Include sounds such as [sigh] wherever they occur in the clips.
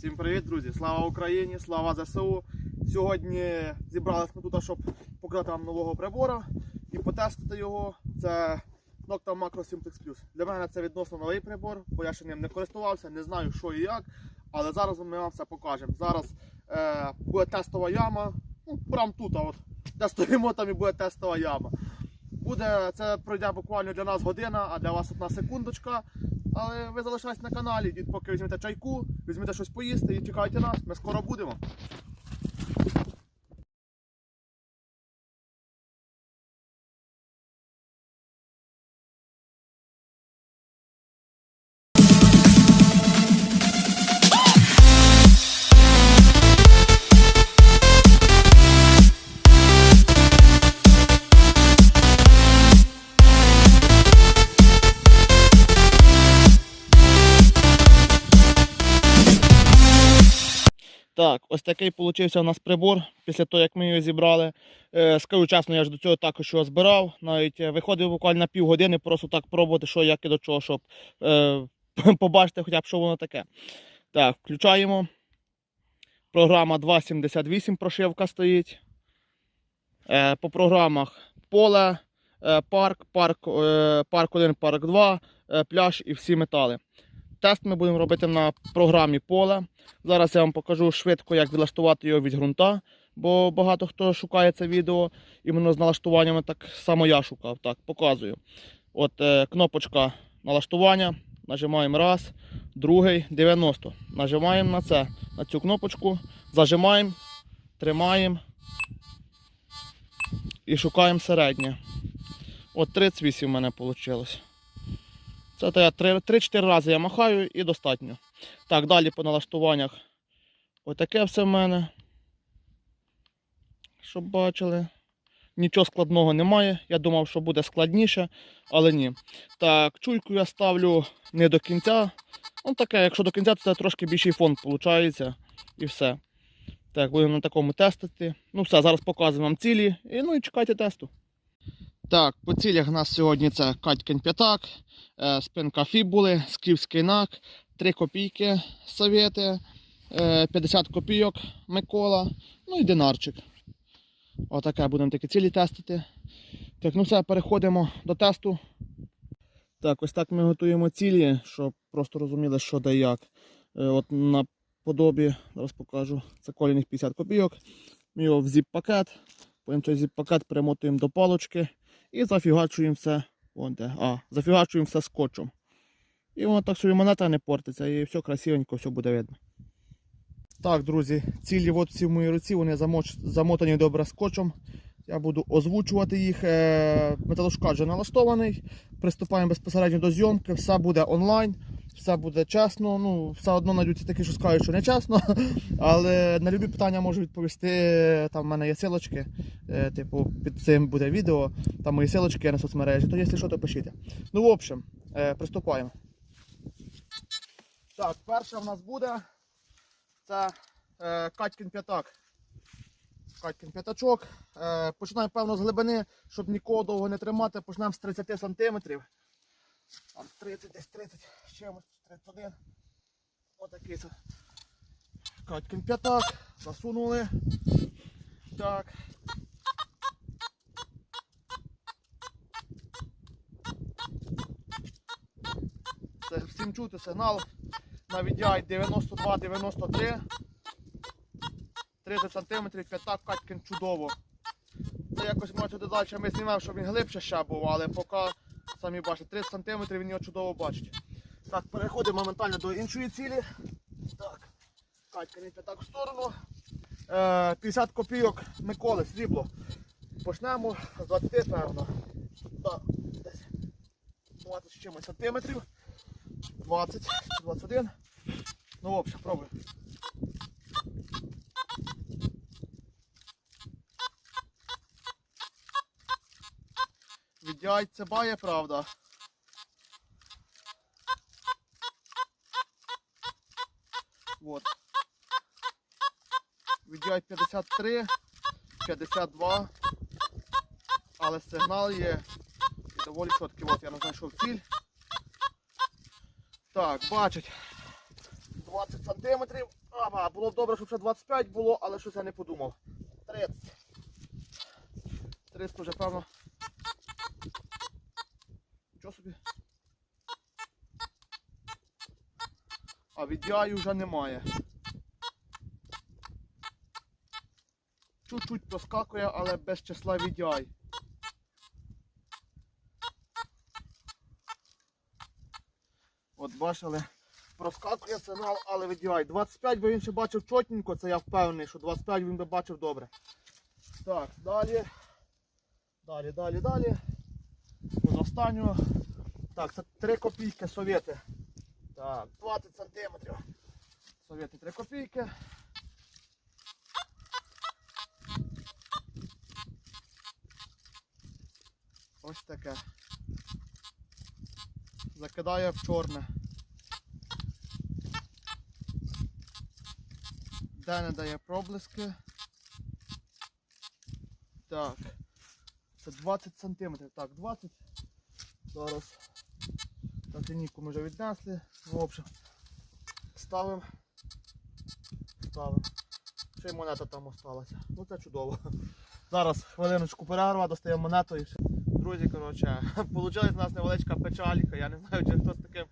Всім привіт, друзі! Слава Україні! Слава ЗСУ! Сьогодні зібралися ми тут, щоб показати вам нового прибора і потестити його. Це Nocta Macro Simplex Plus. Для мене це відносно новий прибор, бо я ще ним не користувався, не знаю, що і як. Але зараз ми вам все покажемо. Зараз е, буде тестова яма. Ну, прямо тут, а от, де стоїмо, там і буде тестова яма. Буде, це пройде буквально для нас година, а для вас одна секундочка. Але ви залишайтесь на каналі, поки візьмете чайку, візьмете щось поїсти і чекайте нас. Ми скоро будемо. Так, ось такий получився у нас прибор після того, як ми його зібрали. Е, скажу чесно, я ж до цього також його збирав. Навіть е, виходив буквально на півгодини, просто так пробувати, що як і до чого, щоб е, [laughs] побачити хоча б, що воно таке. Так, включаємо. Програма 2.78 прошивка стоїть. Е, по програмах поле, е, парк, парк, е, парк 1, парк 2, е, пляж і всі метали. Тест ми будемо робити на програмі поле. Зараз я вам покажу швидко, як відлаштувати його від ґрунта, бо багато хто шукає це відео іменно з налаштуваннями, так само я шукав. Так, показую. От е, кнопочка налаштування. Нажимаємо раз, другий, 90. Нажимаємо на це, на цю кнопочку, зажимаємо, тримаємо і шукаємо середнє. От 38 в мене вийшло. Це то я 3-4 рази я махаю і достатньо. Так, далі по налаштуваннях. Отаке все в мене. Щоб бачили. Нічого складного немає. Я думав, що буде складніше, але ні. Так, чуйку я ставлю не до кінця. Ну таке, якщо до кінця, то це трошки більший фон виходить. І все. Так, будемо на такому тестити. Ну все, зараз показуємо вам цілі. І ну і чекайте тесту. Так, по цілях у нас сьогодні це Катькин п'ятак, е, спинка фібули, скіфський нак, 3 копійки совєти, е, 50 копійок Микола, ну і динарчик. Отаке будемо такі цілі тестити. Так, ну все, переходимо до тесту. Так, ось так ми готуємо цілі, щоб просто розуміли, що де як. Е, От на подобі, зараз покажу, це коліних 50 копійок. Ми його в зіп-пакет, потім цей зіп-пакет перемотуємо до палочки і зафігачуємо все. Вон де. А, зафігачуємо все скотчем. І воно так собі монета не портиться, і все красивенько, все буде видно. Так, друзі, цілі от всі в моїй руці, вони замоч... замотані добре скотчем. Я буду озвучувати їх. Е, вже налаштований. Приступаємо безпосередньо до зйомки, все буде онлайн, все буде чесно. Ну, все одно знайдуться такі, що скажуть, що не чесно. [laughs] Але на любі питання можу відповісти. Там в мене є силочки, е, типу, під цим буде відео. Там мої силочки на соцмережі. То якщо що, то пишіть. Ну, в общем, е, приступаємо. Так, перша в нас буде. Це е, Катькін п'ятак. Катькін п'ятачок. Починаємо, певно, з глибини, щоб нікого довго не тримати. Почнемо з 30 см. Там 30, десь 30, з чимось, 31. Отакий це. Катькін п'ятак. Засунули. Так. Це всім чути сигнал. На VDI 92-93. 30 см, п'ятак Катькін чудово. Це якось може далі ми знімемо, щоб він глибше ще був, але поки самі бачите, 30 см він його чудово бачить. Так, переходимо моментально до іншої цілі. Так, Катькин п'ятак в сторону. Е, 50 копійок Миколи, срібло. Почнемо з 20, певно. Так, десь 20 з чимось сантиметрів. 20, 21. Ну, в общем, пробуй. Віддяй це бає, правда. Вот. Віддяй 53, 52. Але сигнал є і доволі чіткий. От я не знайшов ціль. Так, бачить. 20 сантиметрів. Аба, було б добре, щоб ще 25 було, але щось я не подумав. 30. 300 вже певно. Нічого собі. А віддяю вже немає. Чуть-чуть проскакує, але без числа віддяй. От бачили, проскакує сигнал, але віддяй. 25 би він ще бачив чотненько, це я впевнений, що 25 він би бачив добре. Так, далі. Далі, далі, далі. Останнього. Так, це 3 копійки совєти. Так, 20 сантиметрів. Совєти 3 копійки. Ось таке. Закидає в чорне. Де не дає проблиски. Так. Це 20 сантиметрів. Так, 20. Зараз. Так, лінійку ми вже віднесли. В общем. Ставимо. Ставимо. Ще й монета там осталася. Ну це чудово. Зараз хвилиночку перерва, достаємо монету і все. Друзі, коротше, [laughs] получилась у нас невеличка печалька. Я не знаю, чи хтось таким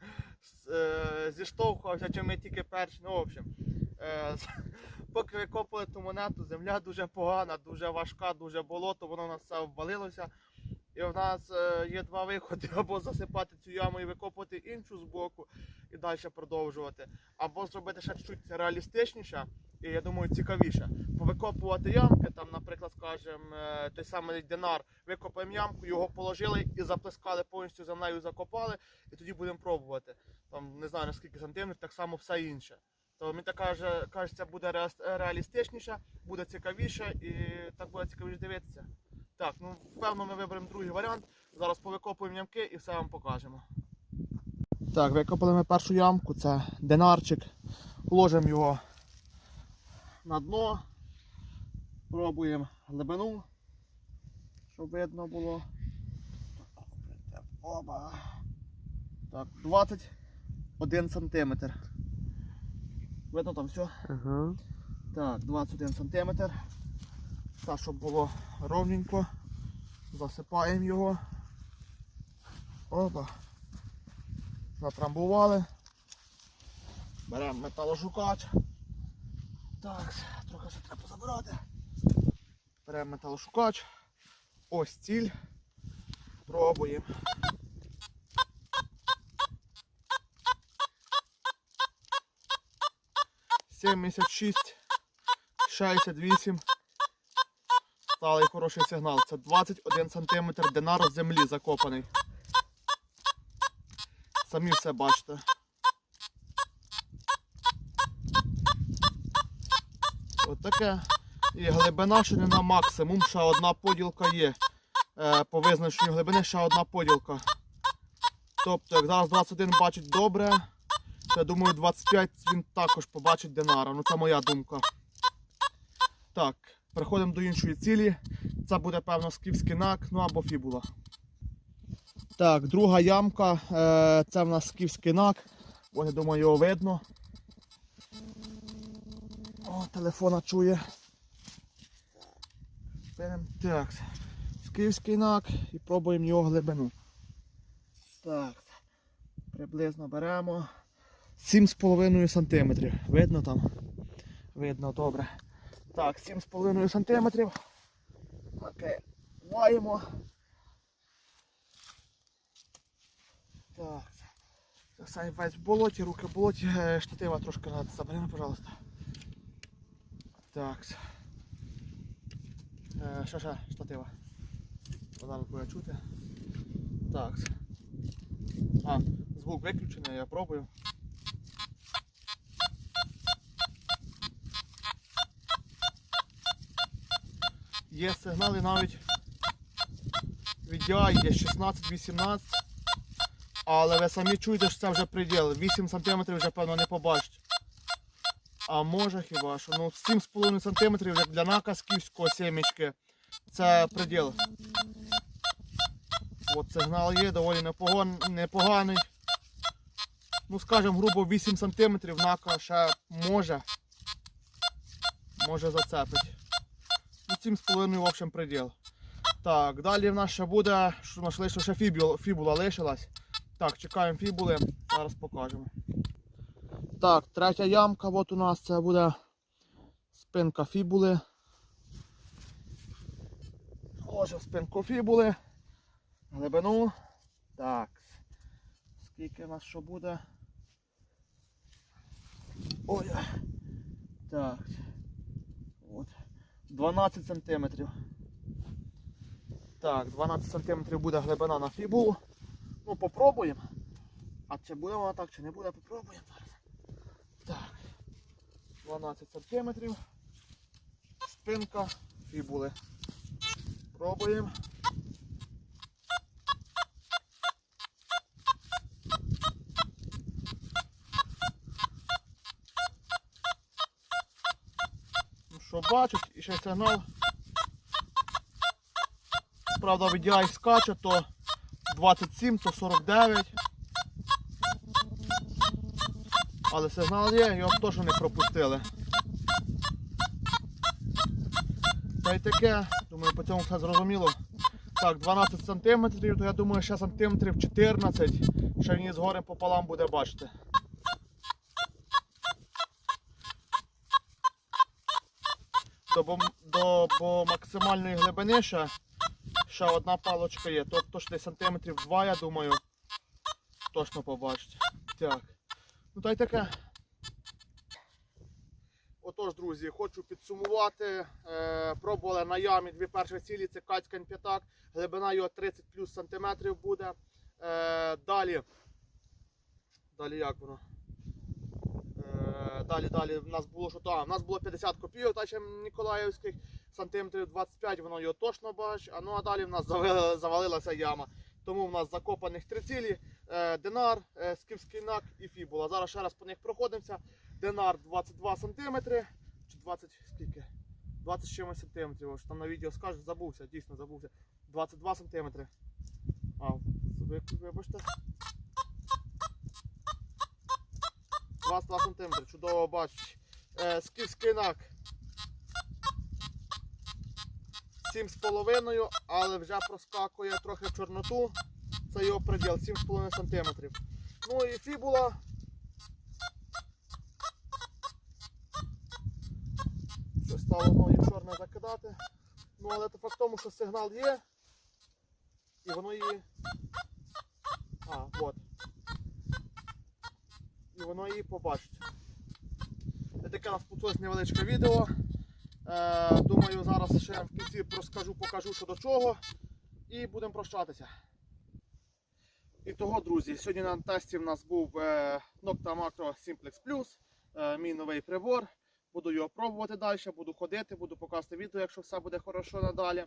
е, зіштовхувався, чи ми тільки перші. Ну, в общем. Е, [laughs] поки викопали ту монету, земля дуже погана, дуже важка, дуже болото, воно у нас все обвалилося. І в нас е, є два виходи: [laughs] або засипати цю яму і викопувати іншу з боку і далі продовжувати, або зробити ще чуть реалістичніше і я думаю цікавіше. Повикопувати ямки, там, наприклад, скажімо, е, той самий динар, викопаємо ямку, його положили і заплескали повністю землею, закопали, і тоді будемо пробувати. Там не знаю наскільки сантиметрів, так само все інше. То мені так каже, кажеться, буде реалістичніше, буде цікавіше і так буде цікавіше дивитися. Так, ну певно ми виберемо другий варіант. Зараз повикопуємо ямки і все вам покажемо. Так, викопали ми першу ямку, це динарчик. Ложимо його на дно. Пробуємо глибину, щоб видно було. Оба. Так, 21 сантиметр. Видно там все? Ага. Так, 21 сантиметр. Так, щоб було ровненько. Засипаємо його. Опа. Натрамбували. Беремо металошукач. Так, трохи все треба забирати. Беремо металошукач. Ось ціль. Пробуємо. Сімдесят шість. 68. Сталий хороший сигнал. Це 21 см динар землі закопаний. Самі все бачите. От таке. І глибина ще не на максимум, ще одна поділка є. Е, по визначенню глибини ще одна поділка. Тобто, як зараз 21 бачить добре, то я думаю 25 він також побачить динара. Ну це моя думка. Так, переходимо до іншої цілі. Це буде, певно, скіфський нак, ну або фібула. Так, друга ямка. Е, це в нас скіфський нак. Ось, я думаю, його видно. О, телефона чує. Так, скіфський нак і пробуємо його глибину. Так, приблизно беремо 7,5 см. Видно там? Видно, добре. Так, 7,5 см. Окей. Маємо. Так. Сай весь в болоті, руки в болоті, Е, штатива трошки надо. Забери, пожалуйста. Так. Е, Ще, ще, штатива. Зараз буде чути. Так. А, звук виключений, я пробую. Є сигнали навіть від DI є 16-18. Але ви самі чуєте, що це вже приділ. 8 см вже певно не побачить. А може хіба що? Ну 7,5 см як для накасківського сімечки. Це приділ. От сигнал є, доволі непоганий. Ну скажімо, грубо 8 см нака ще може може зацепить. Ну, 7,5 в общем приділ. Так, далі в нас ще буде, що наш лише ще фібула, фібула лишилась. Так, чекаємо фібули, зараз покажемо. Так, третя ямка, от у нас це буде спинка фібули. Ложимо спинку фібули. Глибину. Так. Скільки у нас що буде? Ой. Так. От. 12 сантиметрів. Так, 12 сантиметрів буде глибина на фібулу. Ну, попробуємо. А чи буде вона так, чи не буде, попробуємо зараз. Так. 12 сантиметрів. Спинка фібули. Пробуємо. Що бачить, і ще сигнал. Правда, ідеалі скаче, то 27, то 49. Але сигнал є, його теж не пропустили. Та й таке, думаю, по цьому все зрозуміло. Так, 12 сантиметрів, то я думаю, ще сантиметрів 14, ще він з гори пополам буде бачити. До, до, бо максимальної глибини ще, ще одна палочка є. Тобто ж сантиметрів 2, я думаю, точно побачите. Так. Ну та й таке. Отож, друзі, хочу підсумувати. Е, пробували на ямі дві перші цілі, це Кацькань п'ятак. Глибина його 30 плюс сантиметрів буде. Е, далі. Далі як воно? Далі, далі в нас було що там. У нас було 50 копійок, та Ніколаївських, сантиметрів 25, воно його точно бачить. А ну а далі в нас завалилася яма. Тому в нас закопаних три цілі: е, Динар, е, Скіфський нак і Фібула. Зараз ще раз по них проходимося. Динар 22 сантиметри. Чи 20 скільки? 20 чимось сантиметрів. Ось там на відео скажуть, забувся, дійсно забувся. 22 сантиметри. А, вибачте. 22 сантиметри, чудово бачиш. Е, скіфський нак. 7,5, але вже проскакує трохи в чорноту. Це його приділ 7,5 сантиметрів. Ну і фібула. Що стало знову чорне закидати. Ну, але то факт тому, що сигнал є. І воно її. А, от. І воно її побачить. Це таке у нас невеличке відео. Е, думаю, зараз ще в кінці розкажу, покажу, що до чого. І будемо прощатися. І того, друзі, сьогодні на тесті в нас був е, Nocta Macro Simplex Plus, е, мій новий прибор. Буду його пробувати далі, буду ходити, буду показувати відео, якщо все буде хорошо надалі.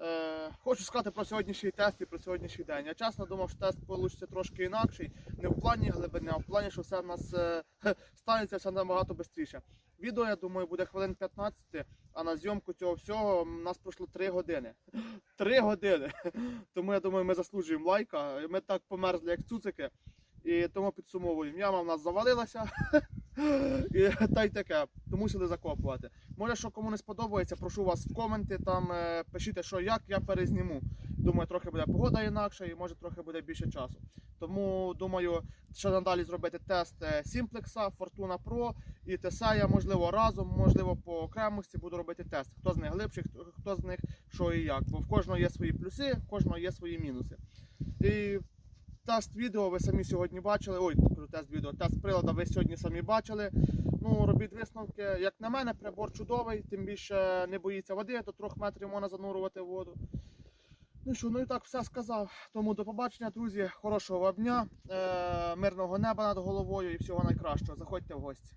Е, хочу сказати про сьогоднішній тест і про сьогоднішній день. Я чесно думав, що тест вийде трошки інакший. Не в плані глибини, а в плані, що все в нас е, [laughs] станеться все набагато швидше. Відео, я думаю, буде хвилин 15, а на зйомку цього всього в нас пройшло 3 години. [laughs] 3 години. [laughs] Тому я думаю, ми заслужуємо лайка. Ми так померзли, як цуцики. І тому підсумовуємо. Яма в нас завалилася. [gasps] Та й таке, то мусили закопувати. Може, що кому не сподобається, прошу вас в коменти, там е, пишіть, що як, я перезніму. Думаю, трохи буде погода інакша і може трохи буде більше часу. Тому думаю, що надалі зробити тест Simplex, Fortuna Pro і Тесея, можливо, разом, можливо, по окремості буду робити тест. Хто з них глибший, хто з них що і як. Бо в кожного є свої плюси, в кожного є свої мінуси. І тест відео ви самі сьогодні бачили. Ой, тест відео, тест прилада ви сьогодні самі бачили. Ну, робіть висновки. Як на мене, прибор чудовий, тим більше не боїться води, до трьох метрів можна занурювати в воду. Ну що, ну і так все сказав. Тому до побачення, друзі. Хорошого вам дня, е- мирного неба над головою і всього найкращого. Заходьте в гості.